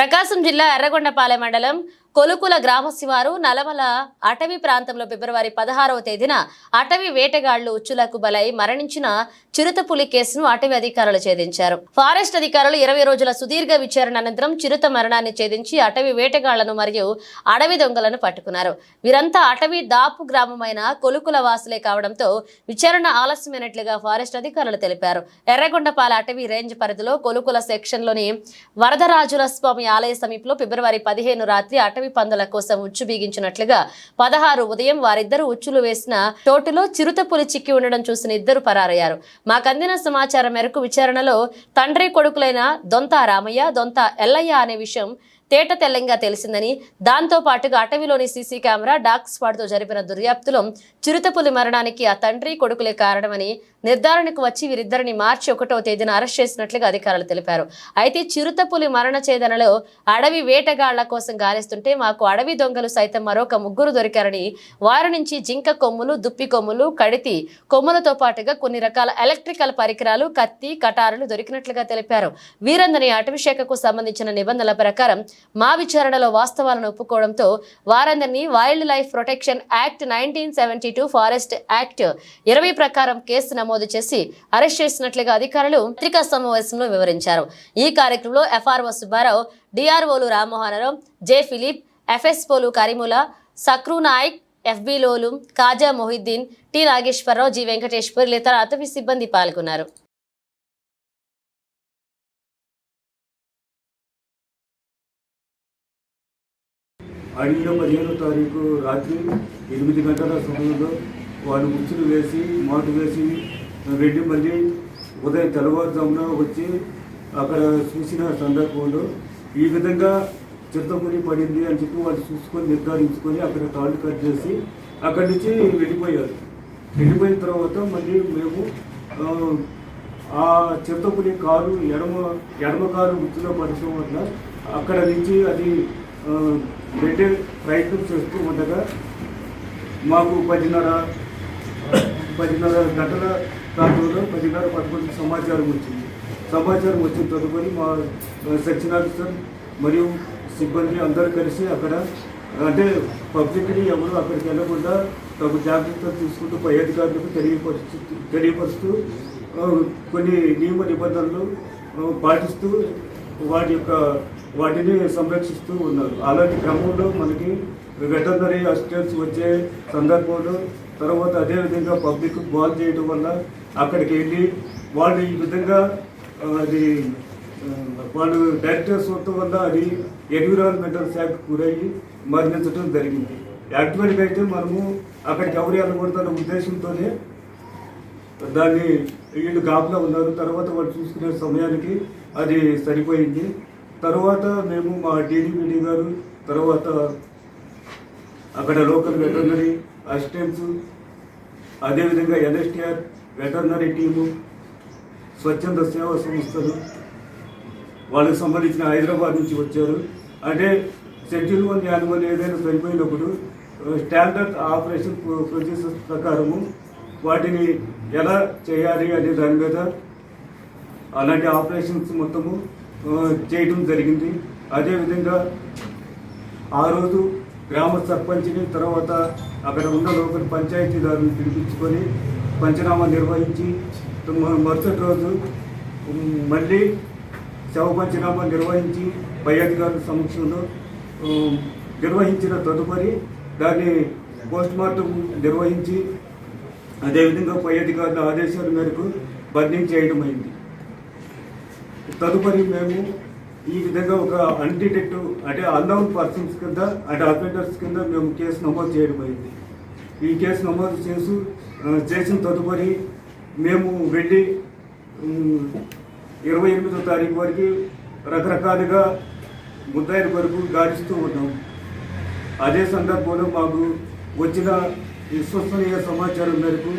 ప్రకాశం జిల్లా ఎర్రగొండపాలెం మండలం కొలుకుల గ్రామ శివారు నలమల అటవీ ప్రాంతంలో ఫిబ్రవరి పదహారవ తేదీన అటవీ వేటగాళ్ళు ఉచ్చులకు బలై మరణించిన చిరుతపులి కేసును అటవీ అధికారులు ఛేదించారు. ఫారెస్ట్ అధికారులు ఇరవై రోజుల సుదీర్ఘ విచారణ అనంతరం చిరుత మరణాన్ని ఛేదించి అటవీ వేటగాళ్ళను మరియు అడవి దొంగలను పట్టుకున్నారు. వీరంతా అటవీ దాపు గ్రామమైన కొలుకుల వాసులే కావడంతో విచారణ ఆలస్యమైనట్లుగా ఫారెస్ట్ అధికారులు తెలిపారు. ఎర్రగొండపాల అటవీ రేంజ్ పరిధిలో కొలుకుల సెక్షన్లోని వరదరాజుల స్వామి ఆలయ సమీపంలో ఫిబ్రవరి పదిహేను రాత్రి అటవీ పందుల కోసం ఉచ్చు బిగించినట్లుగా పదహారు ఉదయం వారిద్దరూ ఉచ్చులు వేసిన తోటలో చిరుతపులి చిక్కి ఉండడం చూసిన ఇద్దరు పరారయ్యారు. మాకందిన సమాచారం మేరకు విచారణలో తండ్రి కొడుకులైన దొంత రామయ్య దొంత ఎల్లయ్య అనే విషయం తేట తెల్లంగా తెలిసిందని. దాంతో పాటుగా అటవీలోని సీసీ కెమెరా డాక్ స్పాట్తో జరిపిన దర్యాప్తులో చిరుతపులి మరణానికి ఆ తండ్రి కొడుకులే కారణమని నిర్ధారణకు వచ్చి వీరిద్దరిని మార్చి ఒకటో తేదీన అరెస్ట్ చేసినట్లుగా అధికారులు తెలిపారు. అయితే చిరుతపులి మరణ ఛేదనలో అడవి వేటగాళ్ళ కోసం గాలిస్తుంటే మాకు అడవి దొంగలు సైతం మరొక ముగ్గురు దొరికారని వారి నుంచి జింక కొమ్ములు దుప్పి కొమ్ములు కడితి కొమ్ములతో పాటుగా కొన్ని రకాల ఎలక్ట్రికల్ పరికరాలు కత్తి కటారులు దొరికినట్లుగా తెలిపారు. వీరందరినీ అటవీ శాఖకు సంబంధించిన నిబంధనల ప్రకారం మా విచారణలో వాస్తవాలను ఒప్పుకోవడంతో వారందరినీ wildlife protection act nineteen seventy two forest act ఇరవై ప్రకారం కేసు నమోదు చేసి అరెస్ట్ చేసినట్లుగా అధికారులు పత్రికా సమావేశంలో వివరించారు. ఈ కార్యక్రమంలో ఎఫ్ఆర్ఓ సుబ్బారావు డిఆర్ఓలు రామ్మోహనరావు జె ఫిలిప్ ఎఫ్ఎస్పోలు కరీముల సక్రూ నాయక్ ఎఫ్బిలోలు కాజా మొహిద్దీన్ టి నాగేశ్వరరావు జి వెంకటేశ్వర్ ఇతర అటవీ సిబ్బంది పాల్గొన్నారు. అడిగిన పదిహేనో తారీఖు రాత్రి ఎనిమిది గంటల సమయంలో వాళ్ళు ముచ్చులు వేసి మాటు వేసి రెడ్డి మళ్ళీ ఉదయం తెల్లవారుజామున వచ్చి అక్కడ చూసిన సందర్భంలో ఈ విధంగా చిత్తముని పడింది అని చెప్పి వాళ్ళు చూసుకొని నిర్ధారించుకొని అక్కడ తాళ్ళు కట్ చేసి అక్కడి నుంచి వెళ్ళిపోయారు. వెళ్ళిపోయిన తర్వాత మళ్ళీ మేము ఆ, ఆ కారు ఎడమ ఎడమ కారు ఉచ్చులో పడటం వల్ల అక్కడ నుంచి అది పెట్టే ప్రయత్నం చేస్తూ ఉండగా మాకు పదిన్నర పదిన్నర గంటల ప్రాంతంలో పదిన్నర పదకొండు సమాచారం వచ్చింది. సమాచారం వచ్చిన తదుపరి మా సెక్షన్ ఆఫీసర్ మరియు సిబ్బంది అందరూ కలిసి అక్కడ అంటే పబ్లిక్ని ఎవరు అక్కడికి వెళ్ళకుండా తగు జాగ్రత్తలు తీసుకుంటూ పై అధికారులకు తెలియపరుస్తూ తెలియపరుస్తూ కొన్ని నియమ నిబంధనలు పాటిస్తూ వాటి యొక్క వాటిని సంరక్షిస్తూ ఉన్నారు. అలాంటి క్రమంలో మనకి వెటర్నరీ అసిస్టెంట్స్ వచ్చే సందర్భంలో తర్వాత అదేవిధంగా పబ్లిక్ బాల్ చేయడం వల్ల అక్కడికి వెళ్ళి వాళ్ళు ఈ విధంగా అది వాళ్ళు డైరెక్టర్స్ ఉండటం వల్ల అది ఎన్విరాన్మెంటల్ శాఖ గురయ్యి మరణించడం జరిగింది. యాక్చువల్గా అయితే మనము అక్కడికి ఎవరు వెళ్ళకూడదన్న ఉద్దేశంతోనే దాన్ని వీళ్ళు కాపులా ఉన్నారు. తర్వాత వాళ్ళు చూసుకునే సమయానికి అది సరిపోయింది. తర్వాత మేము మా డీడీపీడీ గారు తర్వాత అక్కడ లోకల్ వెటర్నరీ అసిస్టెంట్స్ అదేవిధంగా ఎన్ఎస్టీఆర్ వెటర్నరీ టీము స్వచ్ఛంద సేవా సంస్థలు వాళ్ళకి సంబంధించిన హైదరాబాద్ నుంచి వచ్చారు. అంటే షెడ్యూల్ వన్ యానిమల్ ఏదైనా చనిపోయినప్పుడు స్టాండర్డ్ ఆపరేషన్ ప్రొసీజర్స్ ప్రకారము వాటిని ఎలా చేయాలి అనే దాని మీద అలాంటి ఆపరేషన్స్ మొత్తము చేయడం జరిగింది. అదేవిధంగా ఆ రోజు గ్రామ సర్పంచ్ని తర్వాత అక్కడ ఉన్న లోకల్ పంచాయతీదారుని పిలిపించుకొని పంచనామా నిర్వహించి మరుసటి రోజు మళ్ళీ శవ పంచనామా నిర్వహించి పై అధికారుల సమక్షంలో నిర్వహించిన తదుపరి దాన్ని పోస్ట్ మార్టం నిర్వహించి అదేవిధంగా పై అధికారుల ఆదేశాల మేరకు బదిలీ చేయడం అయింది. తదుపరి మేము ఈ విధంగా ఒక అన్డిటెక్ట్ అంటే అన్నౌన్ పర్సన్స్ కింద అంటే అఫెండర్స్ కింద మేము కేసు నమోదు చేయడం అయింది. ఈ కేసు నమోదు చేసి చేసిన తదుపరి మేము వెళ్ళి ఇరవై ఎనిమిదో తారీఖు వరకు రకరకాలుగా ముద్దాయిల వరకు గాడిస్తూ ఉన్నాం. అదే సందర్భంలో మాకు వచ్చిన విశ్వసనీయ సమాచారం మేరకు